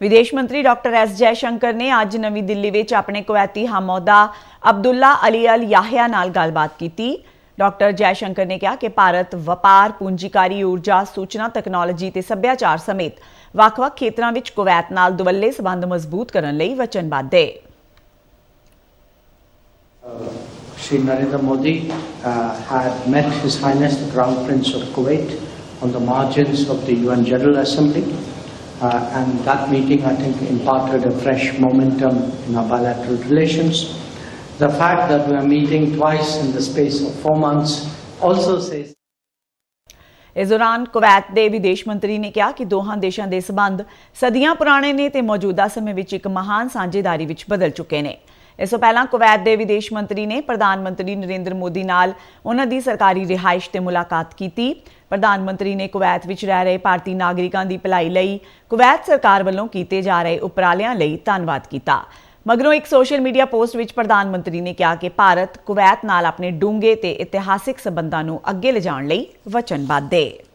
ਵਿਦੇਸ਼ ਮੰਤਰੀ doctor S Jai Shankar ਨੇ ਅੱਜ ਨਵੀਂ ਦਿੱਲੀ ਵਿੱਚ ਆਪਣੇ ਕੁਵੈਤੀ ਹਮਅਹੁਦਾ ਅਬਦੁੱਲਾ ਅਲੀ ਅਲ ਯਾਹਿਆ ਨਾਲ ਗੱਲਬਾਤ ਕੀਤੀ ਡਾਕਟਰ ਜੈ ਸ਼ੰਕਰ ਨੇ ਕਿਹਾ ਕਿ ਭਾਰਤ ਵਪਾਰ ਪੂੰਜੀਕਾਰੀ ਊਰਜਾ ਸੂਚਨਾ ਤਕਨਾਲੋਜੀ ਤੇ ਸੱਭਿਆਚਾਰ ਸਮੇਤ ਵੱਖ-ਵੱਖ ਖੇਤਰਾਂ ਵਿੱਚ ਕੁਵੈਤ ਨਾਲ ਦੁਵੱਲੇ ਸਬੰਧ ਮਜ਼ਬੂਤ ਕਰਨ ਲਈ ਵਚਨਬੱਧ ਹੈ Shri Narendra Modi uh, had met His Highness the Crown Prince of Kuwait on the margins of the UN General Assembly. Uh, and that meeting, I think, imparted a fresh momentum in our bilateral relations. The fact that we are meeting twice in the space of four months also says. ਇਸ ਦੌਰਾਨ Kuwait ਦੇ ਵਿਦੇਸ਼ ਮੰਤਰੀ ਨੇ ਕਿਹਾ ਕਿ ਦੋਹਾਂ ਦੇਸ਼ਾਂ ਦੇ ਸਬੰਧ ਸਦੀਆਂ ਪੁਰਾਣੇ ਨੇ ਤੇ ਮੌਜੂਦਾ ਸਮੇਂ ਵਿੱਚ ਇੱਕ ਮਹਾਨ ਸਾਂਝੇਦਾਰੀ ਵਿੱਚ ਬਦਲ ਚੁੱਕੇ ਨੇ ਇਸ ਤੋਂ ਪਹਿਲਾਂ ਕੁਵੈਤ ਦੇ ਵਿਦੇਸ਼ ਮੰਤਰੀ ਨੇ ਪ੍ਰਧਾਨ ਮੰਤਰੀ ਨਰਿੰਦਰ ਮੋਦੀ ਨਾਲ ਉਹਨਾਂ ਦੀ ਸਰਕਾਰੀ ਰਿਹਾਇਸ਼ ਤੇ ਮੁਲਾਕਾਤ ਕੀਤੀ। ਪ੍ਰਧਾਨ ਮੰਤਰੀ ਨੇ ਕੁਵੈਤ ਵਿੱਚ ਰਹਿ ਰਹੇ ਭਾਰਤੀ ਨਾਗਰਿਕਾਂ ਦੀ ਭਲਾਈ ਲਈ ਕੁਵੈਤ ਸਰਕਾਰ ਵੱਲੋਂ ਕੀਤੇ ਜਾ ਰਹੇ ਉਪਰਾਲਿਆਂ ਲਈ ਧੰਨਵਾਦ ਕੀਤਾ। ਮਗਰੋਂ ਇੱਕ ਸੋਸ਼ਲ ਮੀਡੀਆ ਪੋਸਟ ਵਿੱਚ ਪ੍ਰਧਾਨ ਮੰਤਰੀ ਨੇ ਕਿਹਾ ਕਿ ਭਾਰਤ ਕੁਵੈਤ ਨਾਲ ਆਪਣੇ ਡੂੰਘੇ ਤੇ ਇਤਿਹਾਸਿਕ ਸਬੰਧਾਂ ਨੂੰ ਅੱਗੇ ਲਿਜਾਣ ਲਈ ਵਚਨਬੱਧ ਹੈ